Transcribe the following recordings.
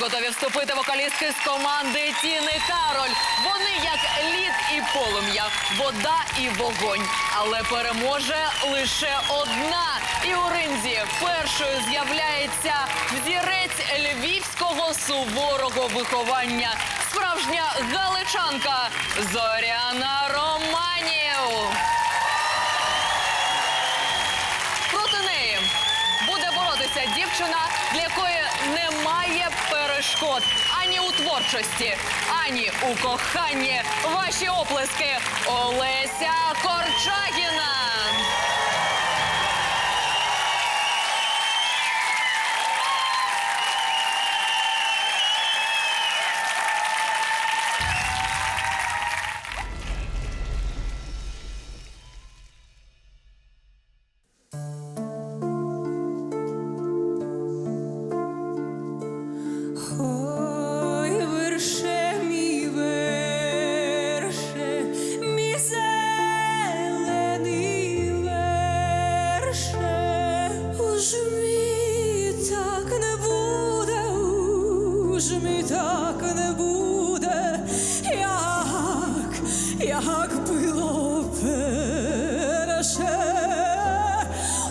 готові вступити вокалістки з команди Тіни Кароль. Вони як лід і полум'я, вода і вогонь. Але переможе лише одна. І у ринзі першою з'являється взірець львівського суворого виховання. Справжня галичанка Зоряна Романів. Проти неї буде боротися дівчина, для перешкод ані у творчості, ані у коханні. Ваші оплески Олеся Корчагіна. ж мій так не буде, як, як було перше,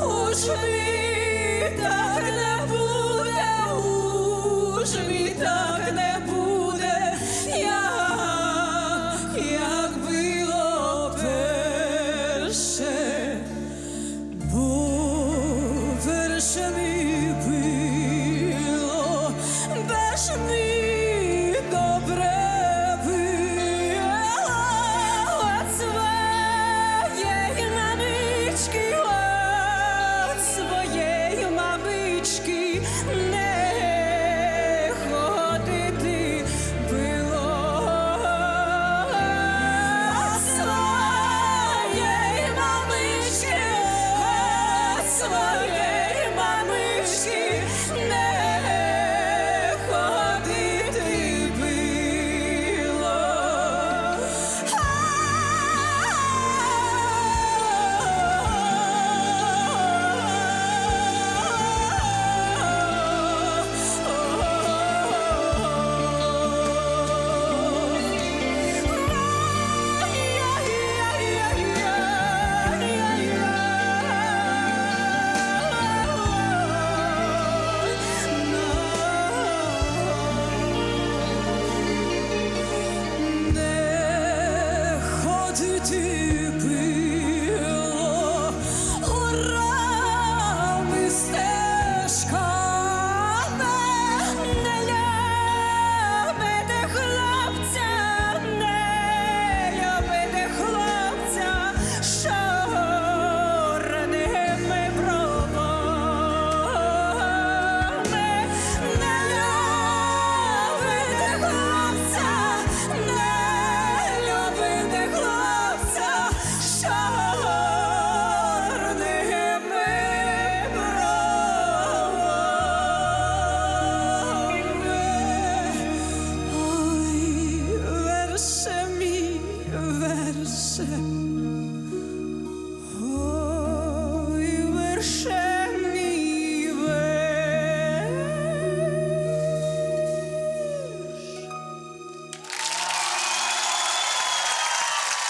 уж мій так не буде, уж мій так. страшний.